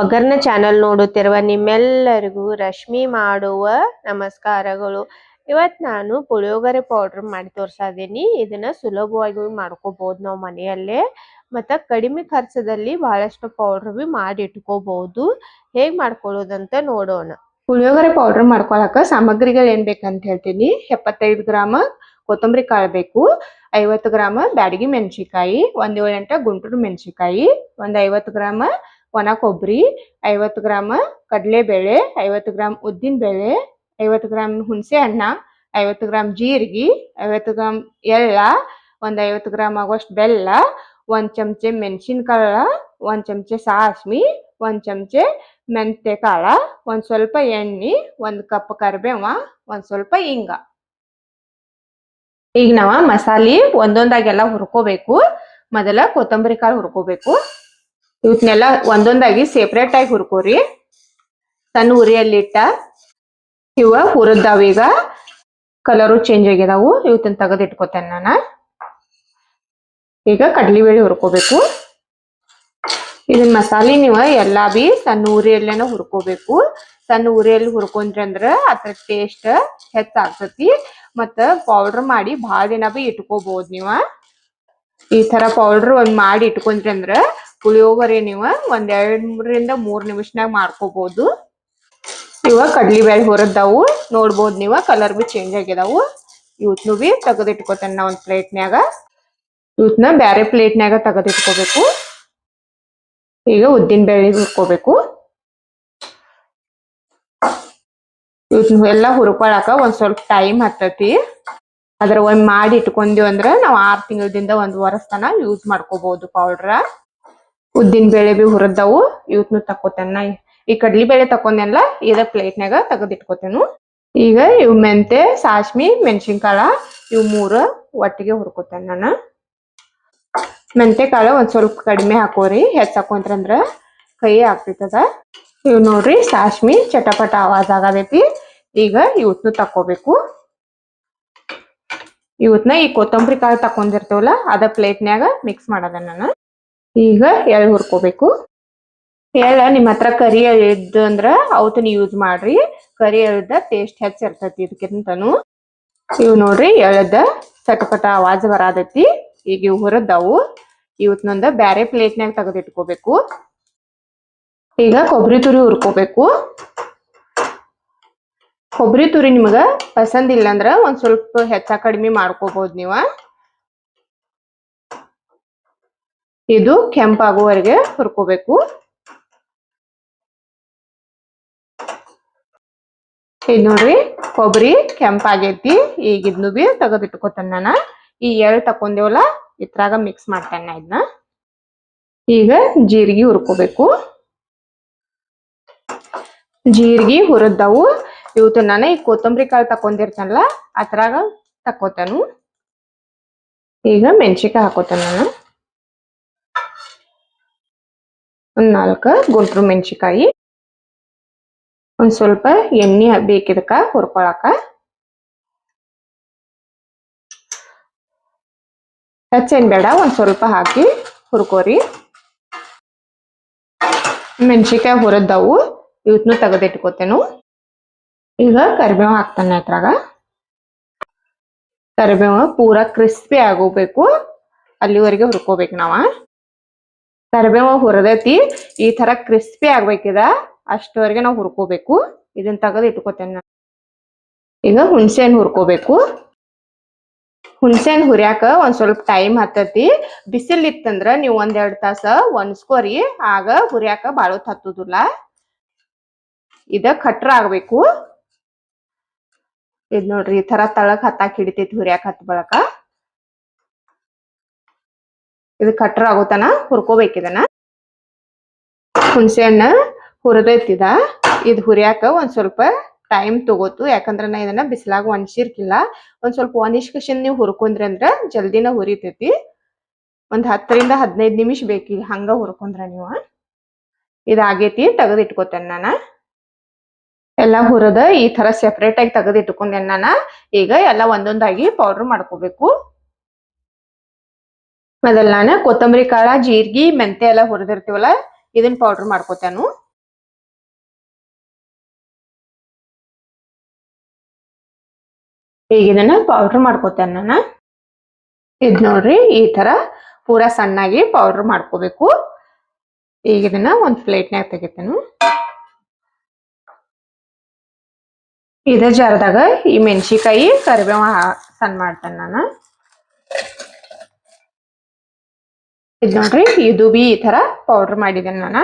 ಒಗ್ಗರ್ನ channel ನೋಡುತ್ತಿರುವ ನಿಮ್ಮೆಲ್ಲರಿಗೂ ರಶ್ಮಿ ಮಾಡುವ ನಮಸ್ಕಾರಗಳು. ಇವತ್ತು ನಾನು ಪುಳಿಯೋಗರೆ ಪೌಡ್ರ್ ಮಾಡಿ ತೋರ್ಸಾ ಇದೀನಿ ಇದನ್ನ ಸುಲಭವಾಗಿ ಮಾಡ್ಕೋಬಹುದು ನಾವು ಮನೆಯಲ್ಲೇ. ಮತ್ತ ಕಡಿಮೆ ಖರ್ಚದಲ್ಲಿ ಬಹಳಷ್ಟು ಪೌಡ್ರ್ ಬಿ ಮಾಡಿ ಇಟ್ಕೋಬಹುದು ಹೇಗ್ ಮಾಡ್ಕೊಳ್ಳೋದಂತ ನೋಡೋಣ. ಪುಳಿಯೋಗರೆ ಪೌಡ್ರ್ ಮಾಡ್ಕೊಳಕ ಸಾಮಗ್ರಿಗಳು ಏನ್ ಬೇಕಂತ ಹೇಳ್ತೀನಿ. ಎಪ್ಪತ್ತೈದು ಗ್ರಾಮ ಕೊತ್ತಂಬರಿ ಕಾಳು ಬೇಕು. ಐವತ್ತು ಗ್ರಾಮ ಬ್ಯಾಡಗಿ ಮೆಣಸಿಕಾಯಿ ಒಂದು ಏಳೆಂಟ ಗುಂಟೂರು ಮೆಣಸಿಕಾಯಿ ಒಂದು ಐವತ್ತು ಗ್ರಾಮ ಒಣ ಕೊಬ್ಬರಿ, ಐವತ್ತು ಕಡಲೆ ಕಡಲೆಬೇಳೆ ಐವತ್ತು ಗ್ರಾಮ್ ಉದ್ದಿನ ಬೇಳೆ, ಐವತ್ತು ಗ್ರಾಮ್ ಹುಣಸೆ ಹಣ್ಣ, ಐವತ್ತು ಗ್ರಾಮ್ ಜೀರಿಗೆ, ಐವತ್ತು ಗ್ರಾಮ್ ಎಳ್ಳ, ಒಂದು ಐವತ್ತು ಗ್ರಾಮ್ ಆಗೋಷ್ಟು ಬೆಲ್ಲ, ಒಂದು ಚಮಚೆ ಮೆಣಸಿನಕಾಳ, ಒಂದು ಚಮಚೆ ಸಾಸ್ಮಿ, ಒಂದು ಚಮಚೆ ಮೆಂತ್ಯ ಕಾಳ ಒಂದು ಸ್ವಲ್ಪ ಎಣ್ಣೆ, ಒಂದು ಕಪ್ ಕರಿಬೇವ, ಒಂದು ಸ್ವಲ್ಪ ಹಿಂಗ ಈಗ ನಾವು ಮಸಾಲೆ ಒಂದೊಂದಾಗೆಲ್ಲ ಹುರ್ಕೋಬೇಕು. ಮೊದಲ ಕೊತ್ತಂಬರಿ ಕಾಳು ಹುರ್ಕೋಬೇಕು. ಇವತ್ನೆಲ್ಲ ಒಂದೊಂದಾಗಿ ಸೆಪರೇಟ್ ಆಗಿ ಹುರ್ಕೋರಿ. ಸಣ್ಣ ಉರಿಯಲ್ಲಿಟ್ಟ ಇವ ಹುರಿದಾವ ಈಗ. ಕಲರು ಚೇಂಜ್ ಆಗಿದಾವು ಇವತ್ತನ್ನ ತೆಗೆದು ಇಟ್ಕೋತೇನೆ ನಾನು. ಈಗ ಕಡ್ಲಿಬೇಳೆ ಹುರ್ಕೋಬೇಕು. ಇದನ್ನ ಮಸಾಲೆ ನೀವು ಎಲ್ಲಾ ಬಿ ಸಣ್ಣ ಉರಿಯಲ್ಲೇನ ಹುರ್ಕೋಬೇಕು. ಸಣ್ಣ ಉರಿಯಲ್ಲಿ ಹುರ್ಕೊಂಡ್ರಿ ಅಂದ್ರ ಅದ್ರ ಟೇಸ್ಟ್ ಹೆಚ್ಚಾಗ್ತತಿ. ಮತ್ತ ಪೌಡರ್ ಮಾಡಿ ಭಾಳ ದಿನ ಬಿ ಇಟ್ಕೋಬಹುದು ನೀವ. ಈ ತರ ಪೌಡರ್ ಒಂದ್ ಮಾಡಿ ಇಟ್ಕೊಂಡ್ರಿ ಅಂದ್ರ ಪುಳಿಯೋಗರೆ ನೀವು ಒಂದ್ ಎರಡರಿಂದ ಮೂರ್ ನಿಮಿಷನಾಗ ಮಾಡ್ಕೋಬಹುದು ಇವ ಕಡ್ಲಿ ಬ್ಯಾಳಿ ಹೊರದ್ದಾವು. ನೋಡ್ಬೋದು ನೀವ ಕಲರ್ ಬಿ ಚೇಂಜ್ ಆಗಿದಾವು ಇವತ್ನು ಬಿ ತೆಗೆದು ಇಟ್ಕೋತೇನೆ ನಾ ಒಂದ್ ಪ್ಲೇಟ್ನ್ಯಾಗ. ಇವತ್ನ ಬ್ಯಾರೆ ಪ್ಲೇಟ್ನ್ಯಾಗ ತೆಗೆದಿಟ್ಕೋಬೇಕು. ಈಗ ಉದ್ದಿನ ಬೇಳೆ ಹುರ್ಕೋಬೇಕು. ಇವತ್ನ ಎಲ್ಲಾ ಹುರ್ಕೊಳಕ ಒಂದ್ ಸ್ವಲ್ಪ ಟೈಮ್ ಹತ್ತತಿ. ಅದ್ರ ಒಂದ್ ಮಾಡಿ ಇಟ್ಕೊಂಡಿವ್ ಅಂದ್ರ ನಾವ್ ಆರ್ ತಿಂಗಳದಿಂದ ಒಂದ್ ವರ್ಷ ತನ ಯೂಸ್ ಮಾಡ್ಕೋಬಹುದು ಪೌಡ್ರ ಉದ್ದಿನ ಬೇಳೆ ಬಿ ಹುರಿದವು, ಇವತ್ನು ತಕೋತೇನ ಈ ಕಡ್ಲಿ ಬೇಳೆ ತಕೊಂಡೆಲ್ಲ ಇದ ಪ್ಲೇಟ್ನಾಗ ತೆಗೆದಿಟ್ಕೋತೇನು. ಈಗ ಇವ್ ಮೆಂತೆ ಸಾಸ್ಮಿ, ಮೆಣಸಿನ್ಕಾಳ, ಇವ್ ಮೂರು ಒಟ್ಟಿಗೆ ಹುರ್ಕೋತೇನೆ ನಾನು. ಮೆಂತೆ ಕಾಳು ಒಂದ್ ಸ್ವಲ್ಪ ಕಡಿಮೆ ಹಾಕೋರಿ ಹೆಚ್ಚು ಹಾಕೊಂಡ್ರಂದ್ರ ಕೈ ಆಗ್ತಿತ್ತದ ಇವ್ ನೋಡ್ರಿ, ಸಾಸ್ಮಿ ಚಟಪಟ ಆವಾಜ್ ಆಗತೈತಿ. ಈಗ ಇವತ್ನು ತಕೋಬೇಕು ಇವತ್ನ ಈ ಕೊತ್ತಂಬರಿ ಕಾಳು ತಕೊಂಡಿರ್ತೇವಲ್ಲ ಅದ ಪ್ಲೇಟ್ನ್ಯಾಗ ಮಿಕ್ಸ್ ಮಾಡದ ನಾನು. ಈಗ ಎಳ್ಳು ಹುರ್ಕೋಬೇಕು. ಎಳ್ಳ ನಿಮ್ಮ ಹತ್ರ ಕರಿ ಇದ್ದು ಅಂದ್ರ ಅವತ್ತನ್ನ ಯೂಸ್ ಮಾಡ್ರಿ. ಕರಿ ಎಳ್ದ ಟೇಸ್ಟ್ ಹೆಚ್ಚ ಇದಕ್ಕಿಂತನು ಇವು ನೋಡ್ರಿ ಎಳ್ಳದ ಚಟಪಟ ಆವಾಜ್ ಬರಾದೈತಿ ಈಗ ಇವ್ ಹುರದವು. ಇವತ್ನೊಂದ ಬ್ಯಾರೆ ಪ್ಲೇಟ್ನಾಗ ತೆಗೆದಿಟ್ಕೋಬೇಕು. ಈಗ ಕೊಬ್ಬರಿ ತುರಿ ಹುರ್ಕೋಬೇಕು. ಕೊಬ್ಬರಿ ತುರಿ ನಿಮಗ ಪಸಂದ್ ಇಲ್ಲಂದ್ರ ಒಂದ್ ಸ್ವಲ್ಪ ಹೆಚ್ಚ ಕಡಿಮೆ ಮಾಡ್ಕೋಬಹುದು ನೀವ. ಇದು ಕೆಂಪಾಗುವವರೆಗೆ ಹುರ್ಕೋಬೇಕು. ಇದ್ ನೋಡ್ರಿ, ಕೊಬ್ಬರಿ ಕೆಂಪಾಗೈತಿ. ಈಗ ಇದ್ನು ಬಿ ತೆಗೆದಿಟ್ಕೋತೇನೆ ನಾನು. ಈ ಎಳ್ ತಕೊಂದೇವಲ್ಲ ಇದ್ರಾಗ ಮಿಕ್ಸ್ ಮಾಡ್ತೇನೆ ಇದನ್ನ ಈಗ ಜೀರಿಗೆ ಹುರ್ಕೋಬೇಕು. ಜೀರಿಗೆ ಹುರಿದವು. ಇವತ್ತು ನಾನು ಈ ಕೊತ್ತಂಬರಿ ಕಾಳು ತಕೊಂಡಿರ್ತೇನಲ್ಲ ಅದ್ರಾಗ ತಕೋತೇನು ಈಗ ಮೆಣಸಿಕಾಯಿ ಹಾಕೋತೇನೆ ನಾನು. ಒಂದ್ ನಾಲ್ಕ ಗುಂಟ್ರು ಮೆಣಸಿಕಾಯಿ ಒಂದ್ ಸ್ವಲ್ಪ ಎಣ್ಣೆ ಬೇಕಿದಕ್ಕ ಹುರ್ಕೊಳಕ. ಹೆಚ್ಚೇನು ಬೇಡ, ಒಂದ್ ಸ್ವಲ್ಪ ಹಾಕಿ ಹುರ್ಕೋರಿ. ಮೆಣಸಿಕಾಯಿ ಹುರಿದವು, ಇವತ್ನು ತೆಗೆದಿಟ್ಕೋತೇನು. ಈಗ ಕರಿಬೇವು ಹಾಕ್ತಾನೆ ಅದ್ರಾಗ ಕರಿಬೇವು ಪೂರಾ ಕ್ರಿಸ್ಪಿ ಆಗೋಬೇಕು ಅಲ್ಲಿವರೆಗೆ ಹುರ್ಕೋಬೇಕು ನಾವ. ಕರಿಬೇವು ಹುರಿದೈತಿ. ಈ ತರ ಕ್ರಿಸ್ಪಿ ಆಗ್ಬೇಕಿದ. ಅಷ್ಟವರೆಗೆ ನಾವು ಹುರ್ಕೋಬೇಕು. ಇದನ್ನ ತೆಗೆದು ಇಟ್ಕೋತೇನೆ ನಾನು. ಈಗ ಹುಣಸೆ ಹಣ್ಣು ಹುರ್ಕೋಬೇಕು. ಹುಣಸೆ ಹಣ್ಣು ಹುರ್ಯಾಕ ಒಂದ್ ಸ್ವಲ್ಪ ಟೈಮ್ ಹತ್ತತಿ. ಬಿಸಿಲ್ ಇತ್ತಂದ್ರ ನೀವು ಒಂದೆರಡು ತಾಸ ಒಣಸ್ಕೋರಿ. ಆಗ ಹುರಿಯಾಕ ಹೊತ್ತು ಹತ್ತುದಿಲ್ಲ. ಇದ ಕಟ್ರ ಆಗ್ಬೇಕು. ಇದ್ ನೋಡ್ರಿ ಈ ತರ ತಳಕ್ ಹತ್ತಾಕ್ ಹಿಡಿತೈತಿ ಹುರಿಯಾಕ ಹತ್ ಬಳಕ. ಇದು ಕಟ್ರ ಆಗೋತನ ಹುರ್ಕೋಬೇಕು ಇದನ್ನ. ಹುಣಸೆ ಹಣ್ಣ ಹುರಿದೈತಿದ ಇದು ಹುರಿಯಾಕ ಒಂದ್ ಸ್ವಲ್ಪ ಟೈಮ್ ತಗೋತು. ಯಾಕಂದ್ರ ನಾ ಇದನ್ನ ಬಿಸಿಲಾಗ ಒಣಸಿರ್ಕಿಲ್ಲ ಒಂದ್ ಸ್ವಲ್ಪ ಒಣಸ್ಕಶನ್ ನೀವು ಹುರ್ಕೊಂಡ್ರಿ ಅಂದ್ರ ಜಲ್ದಿನ ಹುರಿತೈತಿ. ಒಂದ್ ಹತ್ತರಿಂದ ಹದಿನೈದು ನಿಮಿಷ ಬೇಕಿ ಹಂಗ ಹುರ್ಕೊಂಡ್ರ ನೀವು. ಇದಾಗೈತಿ ತೆಗೆದಿಟ್ಕೋತೇನೆ ನಾನು. ಎಲ್ಲಾ ಹುರದ ಈ ತರ ಸೆಪರೇಟ್ ಆಗಿ ತೆಗೆದು ನಾನು. ನಾನ ಈಗ ಎಲ್ಲ ಒಂದೊಂದಾಗಿ ಪೌಡರ್ ಮಾಡ್ಕೋಬೇಕು. ಮೊದಲು ನಾನು ಕೊತ್ತಂಬರಿ ಕಾಳ, ಜೀರಿಗೆ ಮೆಂತೆ ಎಲ್ಲ ಹುರಿದಿರ್ತೀವಲ್ಲ ಇದನ್ನ ಪೌಡ್ರ್ ಮಾಡ್ಕೋತಾನು. ಈಗ ಇದನ್ನ ಪೌಡ್ರ್ ಮಾಡ್ಕೋತೇನೆ ನಾನು. ಇದು ನೋಡ್ರಿ, ಈ ತರ ಪೂರಾ ಸಣ್ಣಾಗಿ ಪೌಡ್ರ್ ಮಾಡ್ಕೋಬೇಕು. ಈಗ ಇದನ್ನ ಒಂದು ಪ್ಲೇಟ್ನಾಗ ತೆಗಿತೇನು. ಇದೇ ಜಾರದಾಗ ಈ ಮೆಣಸಿಕಾಯಿ ಕರಿಬೇವ ಸಣ್ಣ ಮಾಡ್ತೇನೆ ನಾನು. ಇದ್ ನೋಡ್ರಿ, ಇದು ಬಿ ಈ ತರ ಪೌಡರ್ ಮಾಡಿದ್ದೇನೆ ನಾನು.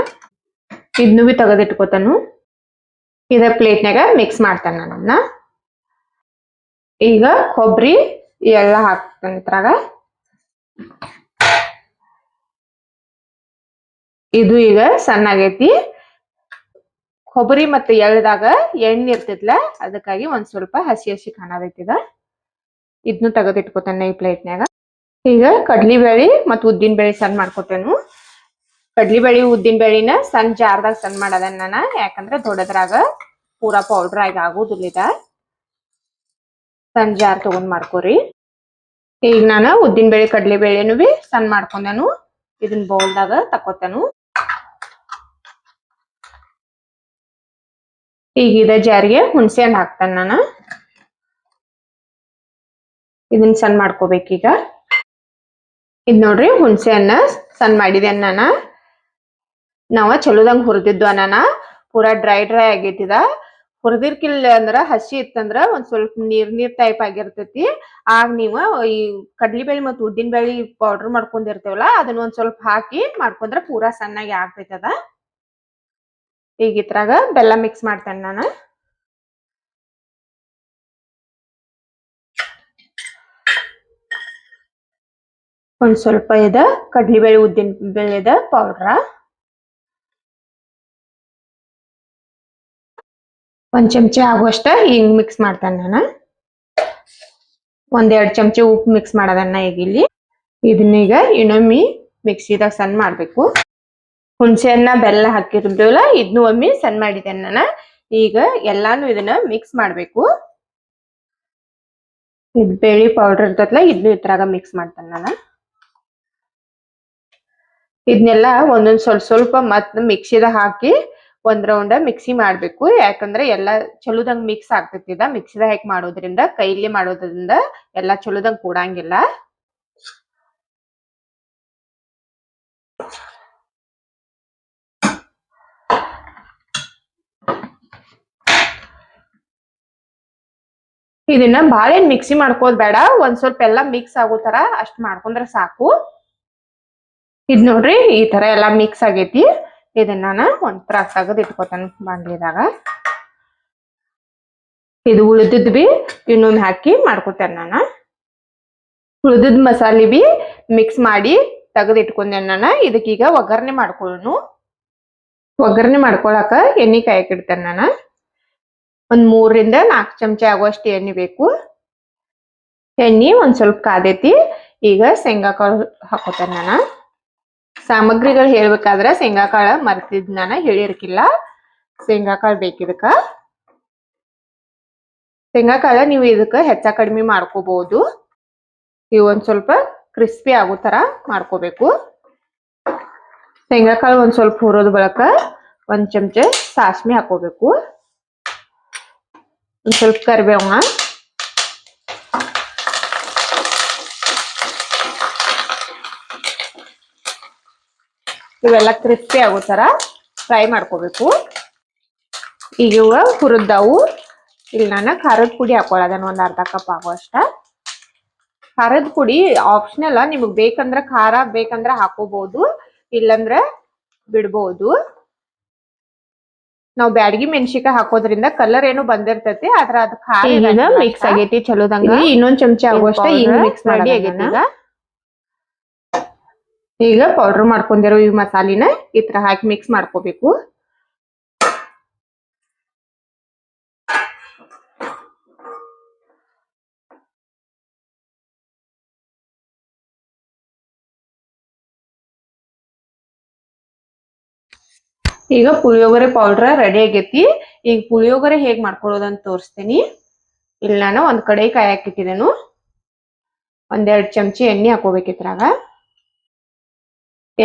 ಇದನ್ನು ಬಿ ತೆಗೆದಿಟ್ಕೋತಾನು. ಇದ ಪ್ಲೇಟ್ನಾಗ ಮಿಕ್ಸ್ ಮಾಡ್ತೇನೆ ನಾನು ಈಗ ಕೊಬ್ಬರಿ ಎಲ್ಲ ಹಾಕ್ತೇನೆ ಇದ್ರಾಗ. ಇದು ಈಗ ಸಣ್ಣ ಆಗೈತಿ ಕೊಬ್ಬರಿ ಮತ್ತೆ ಎಳ್ದಾಗ ಎಣ್ಣೆ ಇರ್ತಿದ್ಲ ಅದಕ್ಕಾಗಿ ಒಂದ್ ಸ್ವಲ್ಪ ಹಸಿ ಹಸಿ ಕಾಣದೈತಿದ ಇದ. ಇದನ್ನು ತೆಗೆದಿಟ್ಕೋತಾನೆ ಈ ಪ್ಲೇಟ್ನ್ಯಾಗ ಈಗ ಕಡ್ಲಿ ಬೇಳಿ ಮತ್ತ ಉದ್ದಿನ ಬೇಳೆ ಸಣ್ಣ ಮಾಡ್ಕೊತೇನು ಕಡ್ಲಿ ಬೇಳಿ ಉದ್ದಿನ ಬೇಳಿನ ಸಣ್ಣ ಜಾರ್ದಾಗ ಸಣ್ಣ ಮಾಡದ ನಾನು, ಯಾಕಂದ್ರೆ ದೊಡ್ಡದ್ರಾಗ ಪೂರಾ ಪೌಡರ್ ಆಗಿ ಆಗುದಿಲ್ಲ ಸಣ್ಣ ಜಾರ್ ತಗೊಂಡ್ ಮಾಡ್ಕೋರಿ. ಈಗ ನಾನು ಉದ್ದಿನ ಬೇಳೆ ಕಡ್ಲಿ ಬೇಳೆನು ಬಿ ಸಣ್ಣ ಮಾಡ್ಕೊಂಡೇನು ಇದನ್ನ ಬೌಲ್ದಾಗ ತಕೋತೇನು ಈಗ ಇದ ಜಾರಿಗೆ ಹುಣಸೆ ಹಣ್ಣು ಹಾಕ್ತೇನೆ ನಾನು. ಇದನ್ನ ಸಣ್ಣ ಮಾಡ್ಕೋಬೇಕೀಗ. ಇದ್ ನೋಡ್ರಿ ಹುಣಸೆ ಅನ್ನ ಸಣ್ಣ ಮಾಡಿದೆ ಅನ್ನ ನಾವ ಚಲೋದಂಗ್ ಹುರಿದಿದ್ದು ಅನ್ನಾನ ಪೂರಾ ಡ್ರೈ ಡ್ರೈ ಆಗೈತಿದ. ಹುರಿದಿರ್ಕಿಲ್ಲ ಅಂದ್ರ ಹಸಿ ಇತ್ತಂದ್ರ ಒಂದ್ ಸ್ವಲ್ಪ ನೀರ್ ನೀರ್ ಟೈಪ್ ಆಗಿರ್ತೈತಿ. ಆಗ ನೀವ ಈ ಕಡ್ಲಿ ಬೇಳೆ ಮತ್ತ್ ಉದ್ದಿನ ಬೇಳಿ ಪೌಡರ್ ಮಾಡ್ಕೊಂಡಿರ್ತೇವಲ್ಲ, ಅದನ್ನ ಒಂದ್ ಸ್ವಲ್ಪ ಹಾಕಿ ಮಾಡ್ಕೊಂಡ್ರ ಪೂರಾ ಸಣ್ಣಾಗಿ ಆಗ್ತೈತದ. ಈಗ ಇದ್ರಾಗ ಬೆಲ್ಲ ಮಿಕ್ಸ್ ಮಾಡ್ತೇನೆ ನಾನು. ಒಂದ್ ಸ್ವಲ್ಪ ಇದ ಕಡ್ಲಿ ಬೇಳೆ, ಉದ್ದಿನ ಬೇಳೆದ ಪೌಡ್ರ ಒಂದ್ ಚಮಚ ಆಗುವಷ್ಟ ಹಿಂಗ್ ಮಿಕ್ಸ್ ಮಾಡ್ತೇನೆ ನಾನು. ಒಂದೆರಡು ಚಮಚ ಉಪ್ಪು ಮಿಕ್ಸ್ ಮಾಡೋದನ್ನ ಈಗ ಇಲ್ಲಿ. ಇದನ್ನೀಗ ಇನ್ನೊಮ್ಮೆ ಮಿಕ್ಸಿದಾಗ ಸಣ್ಣ ಮಾಡಬೇಕು. ಹುಣಸೆ ಹಣ್ಣ ಬೆಲ್ಲ ಹಾಕಿರ್ತೀವಲ್ಲ ಇದನ್ನು ಒಮ್ಮೆ ಸಣ್ಣ ಮಾಡಿದ್ದೇನೆ ನಾನು. ಈಗ ಎಲ್ಲಾನು ಇದನ್ನ ಮಿಕ್ಸ್ ಮಾಡಬೇಕು. ಇದು ಬೇಳಿ ಪೌಡರ್ ಇರ್ತೈತಲ್ಲ ಇದನ್ನು ಇದ್ರಾಗ ಮಿಕ್ಸ್ ಮಾಡ್ತೇನೆ ನಾನು. ಇದನ್ನೆಲ್ಲ ಒಂದೊಂದ್ ಸ್ವಲ್ಪ ಸ್ವಲ್ಪ ಮತ್ ಮಿಕ್ಸಿದ ಹಾಕಿ ಒಂದ್ ರೌಂಡ್ ಮಿಕ್ಸಿ ಮಾಡ್ಬೇಕು. ಯಾಕಂದ್ರೆ ಎಲ್ಲಾ ಚಲೋದಂಗ್ ಮಿಕ್ಸ್ ಆಗ್ತೈತಿ ಇದ ಮಿಕ್ಸಿದಾಗ ಮಾಡೋದ್ರಿಂದ, ಕೈಲಿ ಮಾಡೋದ್ರಿಂದ ಎಲ್ಲಾ ಚಲೋದಂಗ್ ಕೂಡಂಗಿಲ್ಲ. ಇದನ್ನ ಬಾಳೆ ಮಿಕ್ಸಿ ಮಾಡ್ಕೋದ್ ಬೇಡ. ಒಂದ್ ಸ್ವಲ್ಪ ಎಲ್ಲಾ ಮಿಕ್ಸ್ ಆಗೋ ತರ ಅಷ್ಟ್ ಮಾಡ್ಕೊಂಡ್ರೆ ಸಾಕು. ಇದ್ ನೋಡ್ರಿ, ಈ ತರ ಎಲ್ಲ ಮಿಕ್ಸ್ ಆಗೈತಿ. ಇದನ್ನ ನಾನು ಒಂದ್ ತ್ರಾಸ್ ತೆಗೆದ್ ಇಟ್ಕೋತಾನ ಬಾಂಡ್ಲಿದಾಗ ಇದು ಉಳಿದಿದ್ ಬಿ ಇನ್ನೊಂದು ಹಾಕಿ ಮಾಡ್ಕೊತೇನೆ ನಾನು. ಉಳಿದಿದ್ ಮಸಾಲೆ ಬಿ ಮಿಕ್ಸ್ ಮಾಡಿ ತೆಗೆದು ಇಟ್ಕೊಂಡೆ ನಾನು. ಇದಕ್ಕೀಗ ಒಗ್ಗರಣೆ ಮಾಡ್ಕೊಳ್ಳೋನು ಒಗ್ಗರಣೆ ಮಾಡ್ಕೊಳಕ ಎಣ್ಣೆ ಕಾಯಕ್ಕಿಡ್ತೇನೆ ನಾನು. ಒಂದು ಮೂರರಿಂದ ನಾಲ್ಕು ಚಮಚ ಆಗುವಷ್ಟು ಎಣ್ಣೆ ಬೇಕು. ಎಣ್ಣೆ ಒಂದು ಸ್ವಲ್ಪ ಕಾದೈತಿ. ಈಗ ಶೇಂಗಾ ಕಾಳು ಹಾಕೋತೇನೆ ನಾನು. ಸಾಮಗ್ರಿಗಳು ಹೇಳ್ಬೇಕಾದ್ರ ಶೇಂಗಾ ಕಾಳ ಮರ್ತಿದ್ ನಾನು ಹೇಳಿರ್ಕಿಲ್ಲ. ಶೇಂಗಾ ಕಾಳು ಬೇಕಿದಕ್ಕ. ಶೇಂಗಾ ಕಾಳ ನೀವು ಇದಕ್ಕೆ ಹೆಚ್ಚ ಕಡಿಮೆ ಮಾಡ್ಕೋಬಹುದು ಇವು ಸ್ವಲ್ಪ ಕ್ರಿಸ್ಪಿ ಆಗೋ ತರ ಮಾಡ್ಕೋಬೇಕು. ಶೇಂಗಾ ಕಾಳು ಒಂದ್ ಸ್ವಲ್ಪ ಹುರೋದ ಬಳಕ ಒಂದು ಚಮಚ ಸಾಸ್ಮಿ ಹಾಕೋಬೇಕು. ಒಂದ್ ಸ್ವಲ್ಪ ಕರಿಬೇವ ಇವೆಲ್ಲ ಕ್ರಿಸ್ಪಿ ಆಗೋ ತರ ಫ್ರೈ ಮಾಡ್ಕೋಬೇಕು. ಈಗ ಇವ ಹುರಿದವು. ಇಲ್ಲಿ ನಾನು ಖಾರದ ಪುಡಿ ಹಾಕೊಳ್ಳೋದನ್ನ ಒಂದು ಅರ್ಧ ಕಪ್ ಆಗೋ ಅಷ್ಟ. ಖಾರದ ಪುಡಿ ಆಪ್ಷನಲ್ ನಿಮಗೆ ಬೇಕಂದ್ರೆ ಖಾರ ಬೇಕಂದ್ರೆ ಹಾಕೋಬಹುದು ಇಲ್ಲಂದ್ರೆ ಬಿಡ್ಬೋದು. ನಾವು ಬ್ಯಾಡಗಿ ಮೆಣಸಿಕಾಯಿ ಹಾಕೋದ್ರಿಂದ ಕಲರ್ ಏನು ಬಂದಿರ್ತೈತಿ ಆದ್ರ ಅದ್ ಖಾರ ಮಿಕ್ಸ್ ಆಗೈತಿ ಚಲೋದಂಗ. ಇನ್ನೊಂದ್ ಚಮಚ ಆಗುವಷ್ಟ ಈಗ ಮಿಕ್ಸ್ ಮಾಡಿ ಆಗೈತಿ ಈಗ. ಈಗ ಪೌಡರ್ ಮಾಡ್ಕೊಂಡಿರೋ ಈ ಮಸಾಲಿನ ಈ ತರ ಹಾಕಿ ಮಿಕ್ಸ್ ಮಾಡ್ಕೋಬೇಕು. ಈಗ ಪುಳಿಯೋಗರೆ ಪೌಡರ್ ರೆಡಿ ಆಗೈತಿ. ಈಗ ಪುಳಿಯೋಗರೆ ಹೇಗ್ ಮಾಡ್ಕೊಳ್ಳೋದಂತ ತೋರಿಸ್ತೀನಿ. ಇಲ್ಲಿ ನಾನು ಒಂದ್ ಕಡೆ ಕಾಯಿ ಇಟ್ಟಿದ್ದೇನು. ಒಂದೆರಡು ಚಮಚಿ ಎಣ್ಣೆ ಹಾಕೋಬೇಕಿದ್ರಾಗ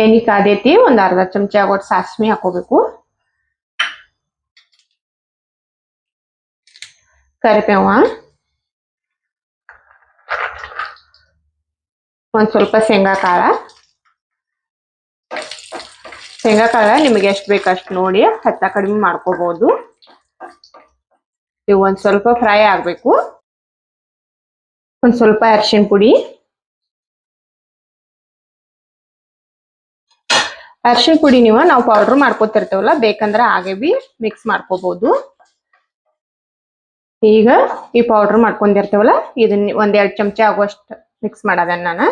ಎಣ್ಣೆ ಕಾದೈತಿ, ಒಂದು ಅರ್ಧ ಚಮಚ ಆಗೋಟ್ ಸಾಸ್ಮಿ ಹಾಕೋಬೇಕು. ಕರಿಪೇವ ಒಂದು ಸ್ವಲ್ಪ ಶೇಂಗಾ ಕಾಳ. ಶೇಂಗಾ ಕಾಳ ನಿಮಗೆ ಎಷ್ಟು ಬೇಕಷ್ಟು ನೋಡಿ ಹತ್ತ ಕಡಿಮೆ ಮಾಡ್ಕೋಬಹುದು ಇವು ಒಂದು ಸ್ವಲ್ಪ ಫ್ರೈ ಆಗಬೇಕು. ಒಂದು ಸ್ವಲ್ಪ ಅರಿಶಿನ ಪುಡಿ. ಅರಿಶಿಣ ಪುಡಿ ನೀವು ನಾವು ಪೌಡರ್ ಮಾಡ್ಕೊತಿರ್ತೇವಲ್ಲ, ಬೇಕಂದ್ರೆ ಹಾಗೆ ಬಿ ಮಿಕ್ಸ್ ಮಾಡ್ಕೋಬಹುದು ಈಗ ಈ ಪೌಡರ್ ಮಾಡ್ಕೊಂಡಿರ್ತೇವಲ್ಲ ಇದನ್ನ ಒಂದ್ ಎರಡ್ ಚಮಚ ಆಗುವಷ್ಟು ಮಿಕ್ಸ್ ಮಾಡದ ನಾನು.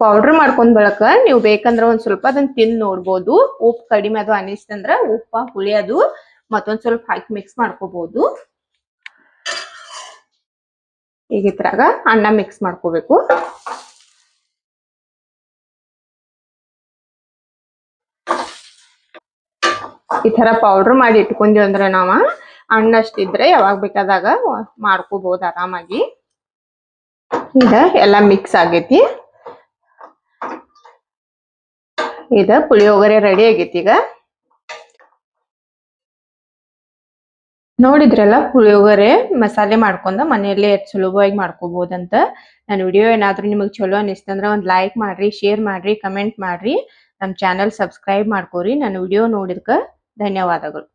ಪೌಡರ್ ಮಾಡ್ಕೊಂಡ್ ಬಳಕ ನೀವು ಬೇಕಂದ್ರೆ ಒಂದ್ ಸ್ವಲ್ಪ ಅದನ್ನ ತಿಂದ್ ನೋಡ್ಬೋದು. ಉಪ್ಪು ಕಡಿಮೆ ಅದು ಅನಿಸ್ತಂದ್ರ ಉಪ್ಪ, ಹುಳಿ ಅದು ಮತ್ತೊಂದ್ ಸ್ವಲ್ಪ ಹಾಕಿ ಮಿಕ್ಸ್ ಮಾಡ್ಕೋಬಹುದು ಈಗ ಇದ್ರಾಗ ಅನ್ನ ಮಿಕ್ಸ್ ಮಾಡ್ಕೋಬೇಕು. ಈ ತರ ಪೌಡರ್ ಮಾಡಿ ಇಟ್ಕೊಂಡಿವಿ ಅಂದ್ರೆ ನಾವ ಅಷ್ಟಿದ್ರೆ ಯಾವಾಗ ಬೇಕಾದಾಗ ಮಾಡ್ಕೋಬಹುದು ಆರಾಮಾಗಿ. ಈಗ ಎಲ್ಲ ಮಿಕ್ಸ್ ಆಗೈತಿ. ಇದ ಪುಳಿಯೋಗರೆ ರೆಡಿ ಆಗೈತಿ ಈಗ. ನೋಡಿದ್ರಲ್ಲ ಪುಳಿಯೋಗರೆ ಮಸಾಲೆ ಮಾಡ್ಕೊಂಡ ಮನೆಯಲ್ಲೇ ಸುಲಭವಾಗಿ ಮಾಡ್ಕೋಬಹುದಂತ ನನ್ನ ವಿಡಿಯೋ ಏನಾದ್ರೂ ನಿಮಗೆ ಚಲೋ ಅನಿಸ್ತಂದ್ರೆ ಒಂದ್ ಲೈಕ್ ಮಾಡ್ರಿ ಶೇರ್ ಮಾಡ್ರಿ ಕಮೆಂಟ್ ಮಾಡ್ರಿ. ನಮ್ ಚಾನೆಲ್ ಸಬ್ಸ್ಕ್ರೈಬ್ ಮಾಡ್ಕೋರಿ. ನನ್ನ ವಿಡಿಯೋ ನೋಡಿದ್ಕ ಧನ್ಯವಾದಗಳು